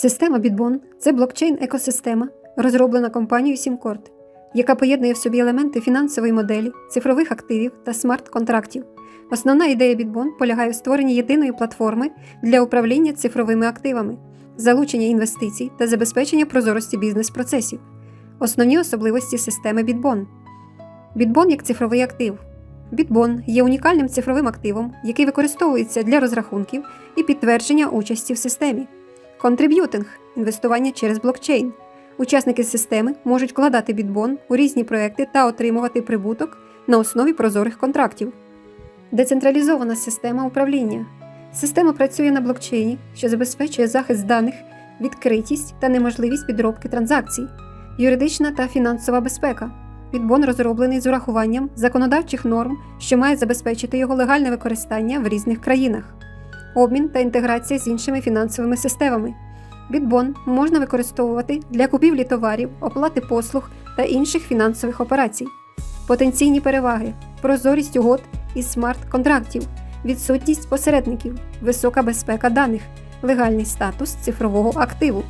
Система Bitbon – це блокчейн-екосистема, розроблена компанією SimCorp, яка поєднує в собі елементи фінансової моделі, цифрових активів та смарт-контрактів. Основна ідея Bitbon полягає в створенні єдиної платформи для управління цифровими активами, залучення інвестицій та забезпечення прозорості бізнес-процесів. Основні особливості системи Bitbon. Bitbon як цифровий актив. Bitbon є унікальним цифровим активом, який використовується для розрахунків і підтвердження участі в системі. Контриб'ютинг інвестування через блокчейн. Учасники системи можуть вкладати бітбон у різні проекти та отримувати прибуток на основі прозорих контрактів. Децентралізована система управління. Система працює на блокчейні, що забезпечує захист даних, відкритість та неможливість підробки транзакцій, юридична та фінансова безпека. Бітбон розроблений з урахуванням законодавчих норм, що мають забезпечити його легальне використання в різних країнах обмін та інтеграція з іншими фінансовими системами. Бітбон можна використовувати для купівлі товарів, оплати послуг та інших фінансових операцій. Потенційні переваги: прозорість угод і смарт-контрактів, відсутність посередників, висока безпека даних, легальний статус цифрового активу.